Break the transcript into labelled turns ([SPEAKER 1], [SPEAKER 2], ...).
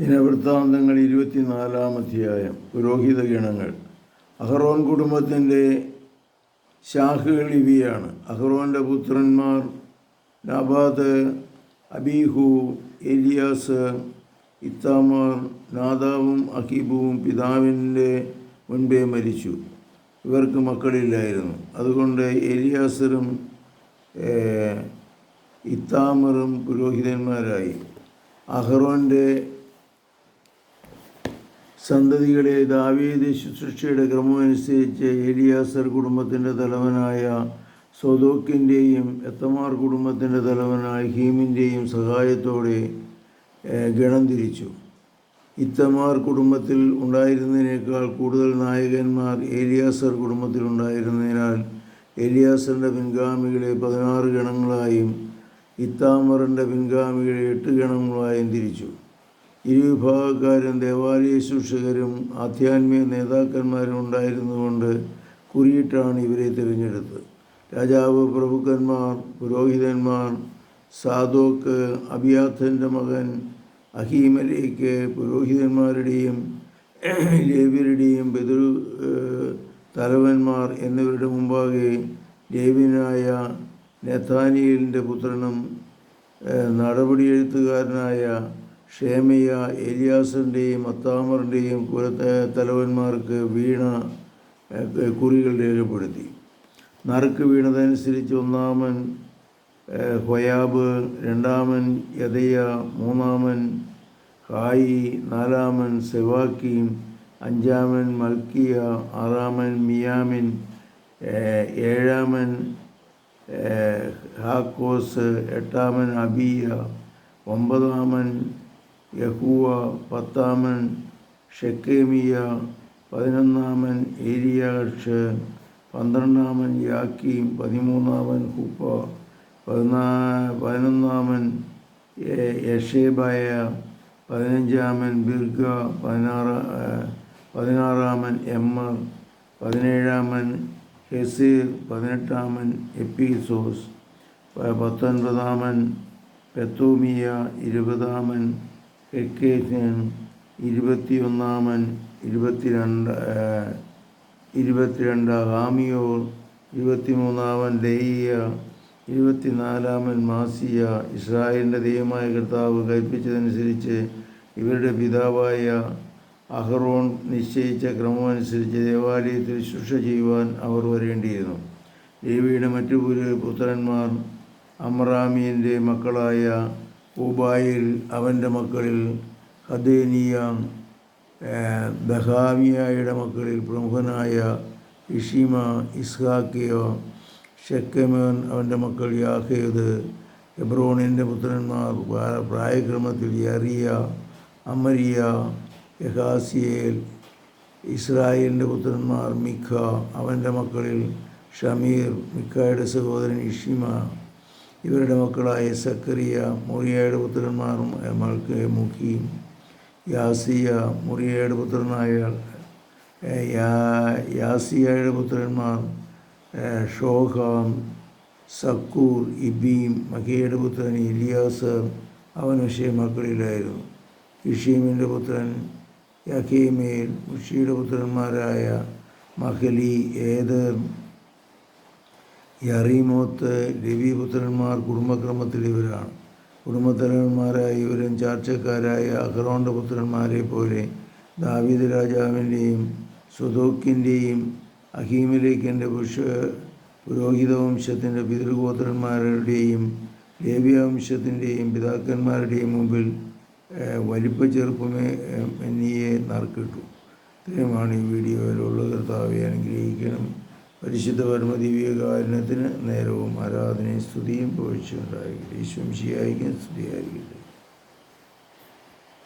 [SPEAKER 1] ദിനവൃത്താന്തങ്ങൾ ഇരുപത്തിനാലാം അധ്യായം പുരോഹിത ഗണങ്ങൾ. അഹ്റോൻ കുടുംബത്തിന്റെ ശാഖകൾ ഇവയാണ്. അഹ്റോന്റെ പുത്രന്മാർ നബാദ് അബീഹു എലിയാസ് ഇത്താമാർ നാദാവും അഹീബുവും പിതാവിന്റെ മുൻപേ മരിച്ചു. ഇവർക്ക് മക്കളില്ലായിരുന്നു. അതുകൊണ്ട് എലിയാസറും ഇത്താമറും പുരോഹിതന്മാരായി. അഹറോന്റെ സന്തതികളെ ദാവീദ് ശുശ്രൂഷയുടെ ക്രമമനുസരിച്ച് ഏലിയാസർ കുടുംബത്തിന്റെ തലവനായ സൊദോക്കിന്റെയും എത്തമാർ കുടുംബത്തിന്റെ തലവനായ ഹീമിന്റെയും സഹായത്തോടെ ഗണം തിരിച്ചു. ഇത്തമാർ കുടുംബത്തിൽ ഉണ്ടായിരുന്നതിനേക്കാൾ കൂടുതൽ നായകന്മാർ ഏലിയാസർ കുടുംബത്തിൽ ഉണ്ടായിരുന്നതിനാൽ ഏലിയാസറിന്റെ പിൻഗാമികളെ പതിനാറ് ഗണങ്ങളായും ഇത്താമറിന്റെ പിൻഗാമികളെ എട്ട് ഗണങ്ങളായും തിരിച്ചു. ഇരുവിഭാഗക്കാരും ദേവാലയ ശുശ്രൂഷകരും ആധ്യാത്മിക നേതാക്കന്മാരും ഉണ്ടായിരുന്നുകൊണ്ട് കുറിയിട്ടാണ് ഇവരെ തിരഞ്ഞെടുത്തത്. രാജാവ് പ്രഭുക്കന്മാർ പുരോഹിതന്മാർ സാദോക്ക് അബിയാഥന്റെ മകൻ അഹീമലേക്ക് പുരോഹിതന്മാരുടെയും ലേവ്യരുടെയും പിതൃ തലവന്മാർ എന്നിവരുടെ മുമ്പാകെ ലേവ്യനായ നെഥാനിയലിന്റെ പുത്രനും നടപടിയെഴുത്തുകാരനായ ഷേമയ എലിയാസിന്റെയും അത്താമറിന്റെയും കുലത്തെ തലവന്മാർക്ക് വീണ കുറികൾ രേഖപ്പെടുത്തി. നറുക്ക് വീണതനുസരിച്ച് ഒന്നാമൻ ഹൊയാബ് രണ്ടാമൻ യദയ മൂന്നാമൻ ഹായി നാലാമൻ സെവാക്കീം അഞ്ചാമൻ മൽക്കിയ ആറാമൻ മിയാമിൻ ഏഴാമൻ ഹാക്കോസ് എട്ടാമൻ അബിയ ഒമ്പതാമൻ യഹൂവ പത്താമൻ ഷെക്കേമിയ പതിനൊന്നാമൻ ഏരിയാഷ് പന്ത്രണ്ടാമൻ യാക്കീം പതിമൂന്നാമൻ ഹുപ്പ പതിനാ പതിനൊന്നാമൻ യഷേബായ പതിനഞ്ചാമൻ ബിർഗ പതിനാറ് പതിനാറാമൻ പതിനാറാമൻ എമ്മർ പതിനേഴാമൻ ഹെസീർ പതിനെട്ടാമൻ എപ്പീസോസ് പത്തൊൻപതാമൻ പെത്തോമിയ ഇരുപതാമൻ ഹെക്കേത്യൻ ഇരുപത്തിയൊന്നാമൻ ഇരുപത്തിരണ്ട് ഏഹ്, ഇരുപത്തിരണ്ട് ഹാമിയോർ ഇരുപത്തിമൂന്നാമൻ ലേയിയ ഇരുപത്തിനാലാമൻ മാസിയ. ഇസ്രായേലിന്റെ ദൈവമായ കർത്താവ് കൽപ്പിച്ചതനുസരിച്ച് ഇവരുടെ പിതാവായ അഹ്റോൺ നിശ്ചയിച്ച ക്രമമനുസരിച്ച് ദേവാലയത്തിൽ ശുശ്രൂഷ ചെയ്യുവാൻ അവർ വരേണ്ടിയിരുന്നു. ലേവിയുടെ മറ്റു പുത്രന്മാർ അമ്രാമീന്റെ മക്കളായ ഉബായിൽ അവന്റെ മക്കളിൽ ഹദേനിയ ബഹാമിയായുടെ മക്കളിൽ പ്രമുഖനായ ഇഷിമ ഇസ്ഹാക്കിയോ ഷെക്കമോൻ അവന്റെ മക്കൾ യാഹേദ് എബ്രോണിന്റെ പുത്രന്മാർ പ്രാ- പ്രായക്രമത്തിൽ യറിയ അമരിയ യഹാസിയേൽ ഇസ്രായേലിന്റെ പുത്രന്മാർ മിഖ അവന്റെ മക്കളിൽ ഷമീർ മിഖയുടെ സഹോദരൻ ഇഷിമ ഇവരുടെ മക്കളായ സക്കറിയ മുറിയയുടെ പുത്രന്മാറും മൾക്ക് മുഖിയും യാസിയ മുറിയയുടെ പുത്രനായ യാസിയയുടെ പുത്രന്മാർ ഷോഹാം സക്കൂർ ഇബീം മഹിയുടെ പുത്രൻ ഇലിയാസ് അവൻ വിഷയ മക്കളിലായിരുന്നു. ഇഷീമിന്റെ പുത്രൻ യഹീമേൽ ഉഷിയുടെ പുത്രന്മാരായ മഹലി ഏദർ യറീമോത്ത് അറിയിമോത്ത് കുടുംബക്രമത്തിൽ കുടുംബക്രമത്തിലിവരാണ് കുടുംബത്തലവന്മാരായ ഇവരും ചാർച്ചക്കാരായ അഹ്റോന്റെ പുത്രന്മാരെ പോലെ ദാവീദ് രാജാവിന്റെയും സുദോക്കിന്റെയും അഹീമിലേക്കിന്റെ പുരുഷ പുരോഹിത വംശത്തിന്റെ പിതൃഗോത്രന്മാരുടെയും ലേവ്യവംശത്തിന്റെയും പിതാക്കന്മാരുടെയും മുമ്പിൽ വലിപ്പ ചെറുപ്പമേ എന്നിയെ നറുക്കിട്ടു. ഇത്രയുമാണ് ഈ വീഡിയോയിലുള്ള കർത്താവെ അനുഗ്രഹിക്കണം. പരിശുദ്ധ പരമദിവ്യകാരുണ്യത്തിന് നേരവും ആരാധനയും സ്തുതിയും പോഴിച്ചുണ്ടായിരിക്കും ഈശ്വംശിയായിരിക്കും സ്തുതിയായിരിക്കട്ടെ.